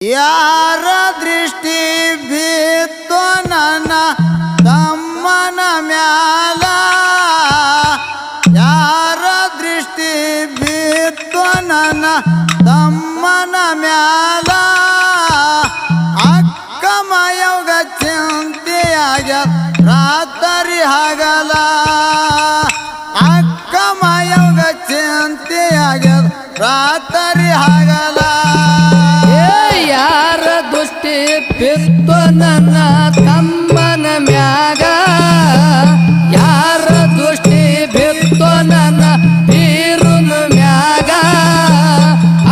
ಯಾರ ದೃಷ್ಟಿ ಬಿತ್ತು ನನ್ನ ತಮ್ಮನ ಮ್ಯಾಲ ಯಾರ ದೃಷ್ಟಿ ಬಿತ್ತು ನನ್ನ ತಮ್ಮನ ಮ್ಯಾಲ ಅಕ್ಕ ಮಯೋಗ ಚಿಂತೆಯಾಗ ರಾತ್ರಿ ಹಗಲ ದುಷ್ಟಿ ನನ್ನ ತಮ್ಮನ ಮ್ಯಾಗ. ಯಾರ ದೃಷ್ಟಿ ಬಿತ್ತು ನನ್ನ ಬೀರುನ ಮ್ಯಾಗ.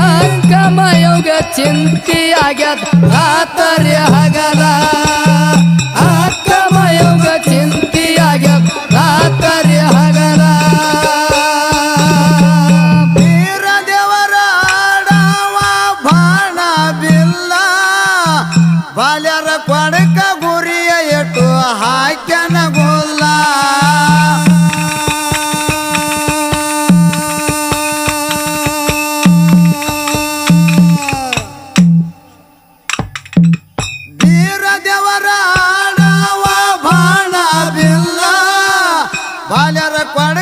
ಅಂಕಮಯೋಗ ಚಿಂತೆಯಾಗ್ಯದ ರಾತರಿ ಹಗಲ. ಬಾಲ್ಯರ ಕೊಡಕ ಗುರಿಯ ಎಟ್ಟು ಹಾಕ್ಯನ ಗೊಲ್ಲ. ವೀರ ದೇವರ ಬಾಲ್ಯರ ಕೊಡಕ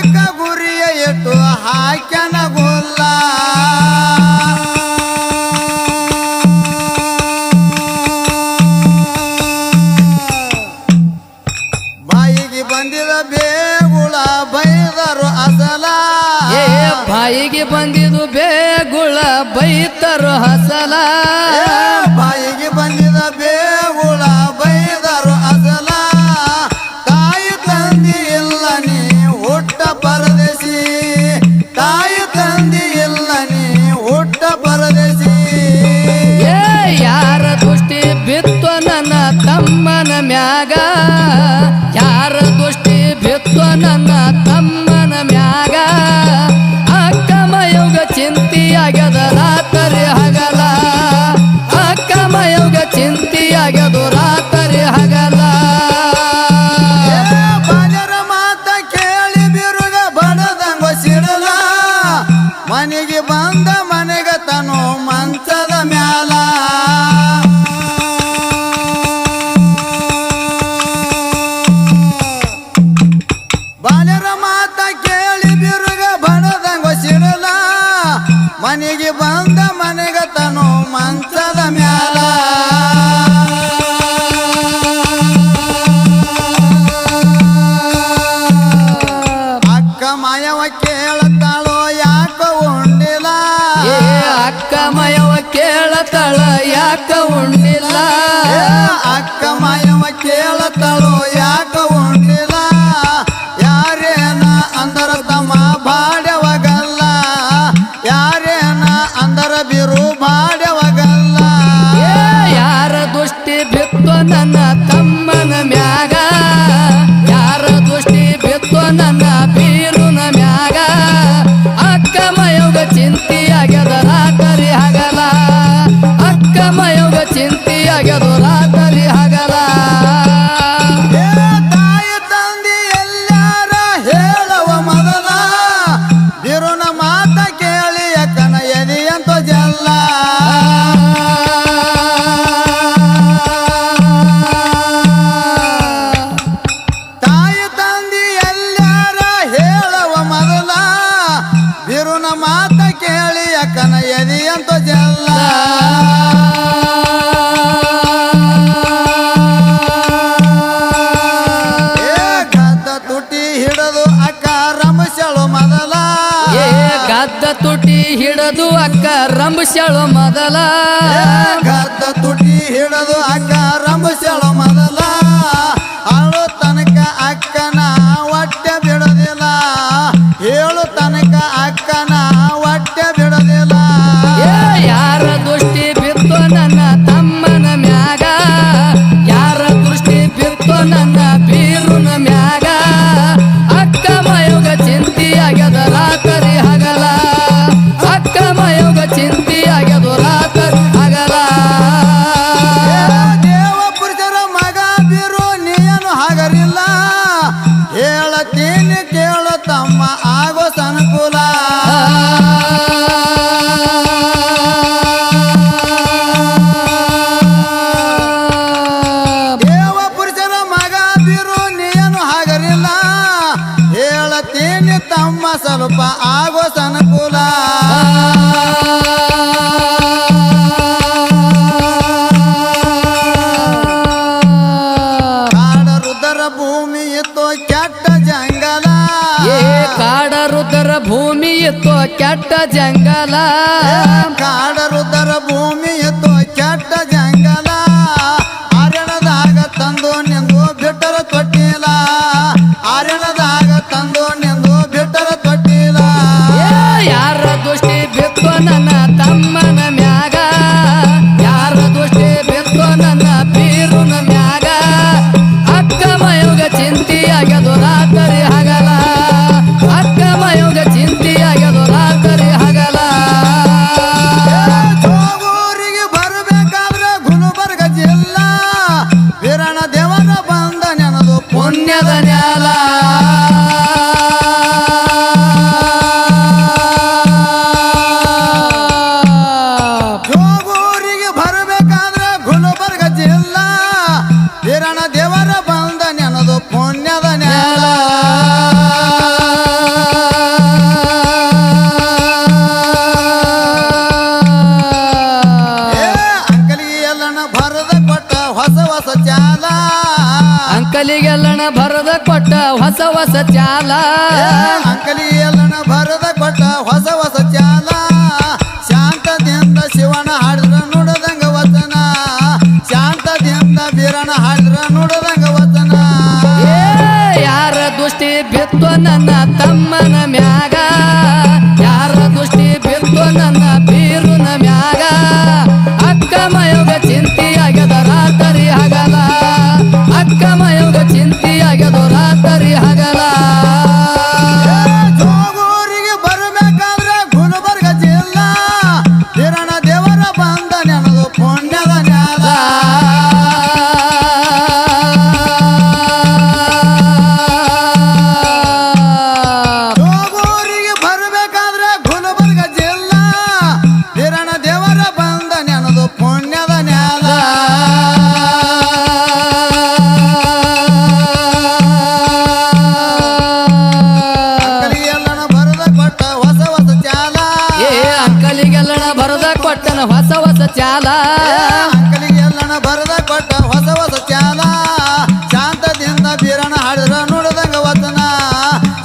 ಬಾಯಿಗೆ ಬಂದಿದ್ದು ಬೇಗುಳ ಬೈತರು ಹಸಲ. ಬಾಯಿಗೆ ಬಂದಿದ ಬೇಗುಳ ಬೈದರು ಹಸಲ. ತಾಯಿ ತಂದಿ ಇಲ್ಲ ನೀ ಹುಟ್ಟ ಪರದೇಶಿ. ತಾಯಿ ತಂದಿ ಇಲ್ಲ ನೀ ಹುಟ್ಟ ಪರದೇಶಿ. ಏ ಯಾರ ದೃಷ್ಟಿ ಬಿತ್ತು ನನ್ನ ತಮ್ಮನ ಮ್ಯಾಗ? ಯಾರ ದೃಷ್ಟಿ ಚಿಂತೆಯಾಗ್ಯದ ರಾತ್ರಿ ಬಿತ್ತು ನನ್ನ ಬೀರುನ ಮಾತ ಕೇಳಿ ಅಕ್ಕನ ಎದೆಯಂತ ಜಲ್ಲ. ಏ ಗದ್ದ ತುಟಿ ಹಿಡದು ಅಕ್ಕ ಮೊದಲ. ಏ ಗದ್ದ ತುಟಿ ಹಿಡದು ಅಕ್ಕ ರಂಬ ಮೊದಲ. ಗದ್ದ ತುಟಿ ಹಿಡದು ಅಕ್ಕ ರಮಸಳು ಮೊದಲ ಇಲ್ಲಿ ಕೇಳ ತಮ್ಮ ಆಗೋ ಸಂಕುಲ ದೇವ ಪುರುಷರ ಮಗ ಬಿರು, ನೀನು ಹಾಗಲಿಲ್ಲ ಹೇಳತೀನಿ ತಮ್ಮ ಸ್ವಲ್ಪ ಆಗೋ ಸಂಕುಲ ಕಾಡ ರುದ್ರ ಭೂಮಿ ಇತ್ತು ಕೆಟ್ಟ ಜಂಗಲ. ಕಾಡ ರುದ್ರ ಭೂಮಿ ಇತ್ತು ಕೆಟ್ಟ ಕೊಟ್ಟ ಹೊಸ ಹೊಸ ಚಾಲ. ಅಂಕಲಿ ಎಲ್ಲನ ಭರದ ಕೊಟ್ಟ ಹೊಸ ಹೊಸ ಅಂಕಲಿಗೆಲ್ಲಣ ಬರದ ಕೊಟ್ಟನ ಹೊಸ ಹೊಸ ಚಾಲ. ಅಂಕಲಿಗೆಲ್ಲನ ಬರದ ಕೊಟ್ಟ ಹೊಸ ಹೊಸ ಚಾಲ. ಶಾಂತದಿಂದ ಬೀರಣ ಹಾಡಿದ್ರ ನುಡದಂಗ ವತನ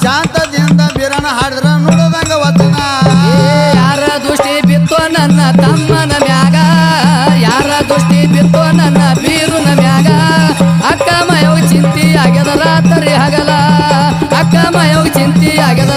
ಶಾಂತದಿಂದ ಬೀರಣ ಹಾಡಿದ್ರ ನುಡದಂಗ ವತನ ಯಾರ ದೃಷ್ಟಿ ಬಿತ್ತು ನನ್ನ ತಮ್ಮನ ಮ್ಯಾಗ. ಯಾರ ದೃಷ್ಟಿ ಬಿತ್ತು ನನ್ನ ಬೀರುನ ಮ್ಯಾಗ. ಅಕ್ಕ ಮಯೋಗ ಚಿಂತಿ ಆಗ್ಯದ ರಾತ್ರಿ ಹಗಲ. ಅಕ್ಕ ಮಯೋಗ ಚಿಂತಿ ಆಗ್ಯದ